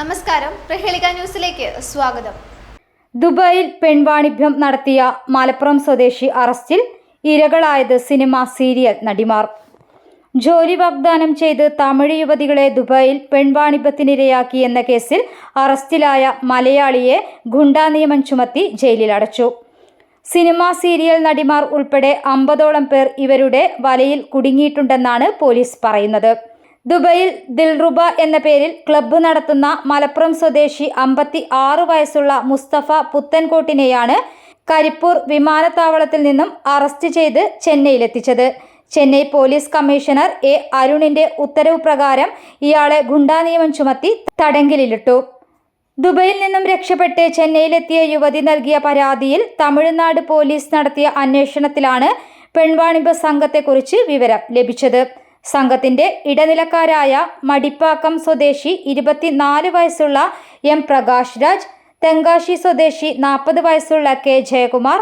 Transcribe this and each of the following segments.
നമസ്കാരം. പ്രഹേളിക ന്യൂസിലേക്ക് സ്വാഗതം. ദുബായിൽ പെൺവാണിഭ്യം നടത്തിയ മലപ്പുറം സ്വദേശി അറസ്റ്റിൽ ഇരകളായത് സിനിമ സീരിയൽ നടിമാർ. ജോലി വാഗ്ദാനം ചെയ്ത് തമിഴ് യുവതികളെ ദുബായിൽ പെൺവാണിഭത്തിനിരയാക്കി എന്ന കേസിൽ അറസ്റ്റിലായ മലയാളിയെ ഗുണ്ടാ നിയമം ചുമത്തി ജയിലിൽ അടച്ചു. സിനിമ സീരിയൽ നടിമാർ ഉൾപ്പെടെ അമ്പതോളം പേർ ഇവരുടെ വലയിൽ കുടുങ്ങിയിട്ടുണ്ടെന്നാണ് പോലീസ് പറയുന്നത്. ദുബൈയിൽ ദിൽറുബ എന്ന പേരിൽ ക്ലബ്ബ് നടത്തുന്ന മലപ്പുറം സ്വദേശി അമ്പത്തി ആറ് വയസ്സുള്ള മുസ്തഫ പുത്തൻകോട്ടിനെയാണ് കരിപ്പൂർ വിമാനത്താവളത്തിൽ നിന്നും അറസ്റ്റ് ചെയ്ത് ചെന്നൈയിലെത്തിച്ചത്. ചെന്നൈ പോലീസ് കമ്മീഷണർ എ അരുണിന്റെ ഉത്തരവ് പ്രകാരം ഇയാളെ ഗുണ്ടാ നിയമം ചുമത്തി തടങ്കലിലിട്ടു. ദുബൈയിൽ നിന്നും രക്ഷപ്പെട്ട് ചെന്നൈയിലെത്തിയ യുവതി നൽകിയ പരാതിയിൽ തമിഴ്നാട് പോലീസ് നടത്തിയ അന്വേഷണത്തിലാണ് പെൺവാണിഭ സംഘത്തെക്കുറിച്ച് വിവരം ലഭിച്ചത്. സംഘത്തിന്റെ ഇടനിലക്കാരായ മടിപ്പാക്കം സ്വദേശി ഇരുപത്തിനാല് വയസ്സുള്ള എം പ്രകാശ് രാജ് തെങ്കാശി സ്വദേശി നാൽപ്പത് വയസ്സുള്ള കെ ജയകുമാർ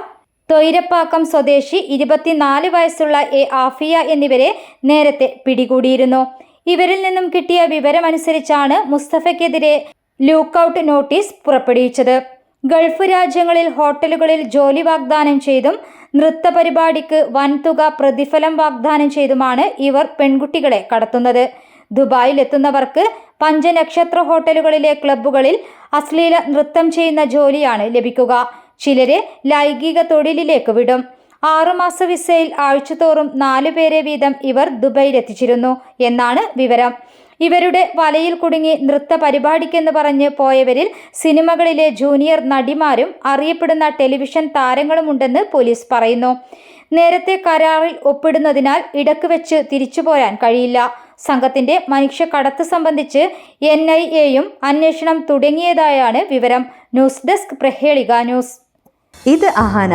തൊയിരപ്പാക്കം സ്വദേശി ഇരുപത്തിനാല് വയസ്സുള്ള എ ആഫിയ എന്നിവരെ നേരത്തെ പിടികൂടിയിരുന്നു. ഇവരിൽ നിന്നും കിട്ടിയ വിവരമനുസരിച്ചാണ് മുസ്തഫയ്ക്കെതിരെ ലൂക്കൌട്ട് നോട്ടീസ് പുറപ്പെടുവിച്ചത്. ഗൾഫ് രാജ്യങ്ങളിൽ ഹോട്ടലുകളിൽ ജോലി വാഗ്ദാനം ചെയ്തും നൃത്ത പരിപാടിക്ക് വൻതുക പ്രതിഫലം വാഗ്ദാനം ചെയ്തുമാണ് ഇവർ പെൺകുട്ടികളെ കടത്തുന്നത്. ദുബായിൽ എത്തുന്നവർക്ക് പഞ്ചനക്ഷത്ര ഹോട്ടലുകളിലെ ക്ലബ്ബുകളിൽ അശ്ലീല നൃത്തം ചെയ്യുന്ന ജോലിയാണ് ലഭിക്കുക. ചിലരെ ലൈംഗിക തൊഴിലിലേക്ക് വിടും. ആറുമാസ വിസയിൽ ആഴ്ചതോറും നാലു പേരെ വീതം ഇവർ ദുബൈയിലെത്തിച്ചിരുന്നു എന്നാണ് വിവരം. ഇവരുടെ വലയിൽ കുടുങ്ങി നൃത്ത പരിപാടിക്കെന്ന് പറഞ്ഞ് പോയവരിൽ സിനിമകളിലെ ജൂനിയർ നടിമാരും അറിയപ്പെടുന്ന ടെലിവിഷൻ താരങ്ങളുമുണ്ടെന്ന് പോലീസ് പറയുന്നു. നേരത്തെ കരാറിൽ ഒപ്പിടുന്നതിനാൽ ഇടയ്ക്ക് വെച്ച് തിരിച്ചു പോരാൻ കഴിയില്ല. സംഘത്തിന്റെ മനുഷ്യക്കടത്ത് സംബന്ധിച്ച് എൻ ഐ എയും അന്വേഷണം തുടങ്ങിയതായാണ് വിവരം. News desk Prahelika news. ഇത് അഹാന